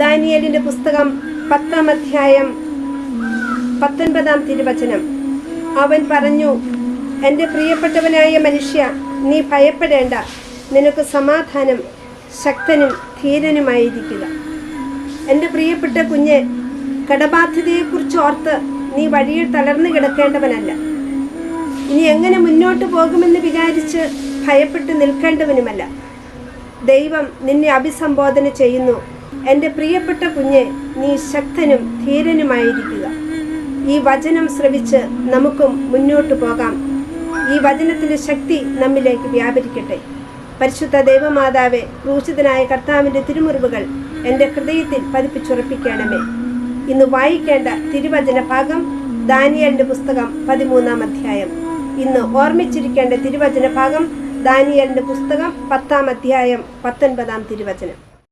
ദാനിയേലിന്റെ പുസ്തകം പത്താം അധ്യായം പത്തൊൻപതാം തിരുവചനം. അവൻ പറഞ്ഞു എന്റെ പ്രിയപ്പെട്ടവനായ മനുഷ്യ നീ ഭയപ്പെടേണ്ട. നിനക്ക് സമാധാനം ശക്തനും ധീരനുമായിരിക്കുക. എന്റെ പ്രിയപ്പെട്ട കുഞ്ഞ് കടബാധ്യതയെക്കുറിച്ച് ഓർത്ത് നീ വഴിയിൽ തളർന്നു കിടക്കേണ്ടവനല്ല. ഇനി എങ്ങനെ മുന്നോട്ട് പോകുമെന്ന് വിചാരിച്ച് ഭയപ്പെട്ട് നിൽക്കേണ്ടവനുമല്ല. ദൈവം നിന്നെ അഭിസംബോധന ചെയ്യുന്നു. എന്റെ പ്രിയപ്പെട്ട കുഞ്ഞെ നീ ശക്തനും ധീരനുമായിരിക്കുക. ഈ വചനം ശ്രവിച്ച് നമുക്കും മുന്നോട്ട് പോകാം. ഈ വചനത്തിന്റെ ശക്തി നമ്മിലേക്ക് വ്യാപരിക്കട്ടെ. പരിശുദ്ധ ദൈവമാതാവെ ക്രൂശിതനായ കർത്താവിന്റെ തിരുമുറിവുകൾ എന്റെ ഹൃദയത്തിൽ പതിപ്പിച്ചുറപ്പിക്കണമേ. ഇന്ന് വായിക്കേണ്ട തിരുവചന ഭാഗം ദാനിയലിന്റെ പുസ്തകം പതിമൂന്നാം അധ്യായം. ഇന്ന് ഓർമ്മിച്ചിരിക്കേണ്ട തിരുവചന ഭാഗം ദാനിയലിന്റെ പുസ്തകം പത്താം അധ്യായം പത്തൊൻപതാം തിരുവചനം.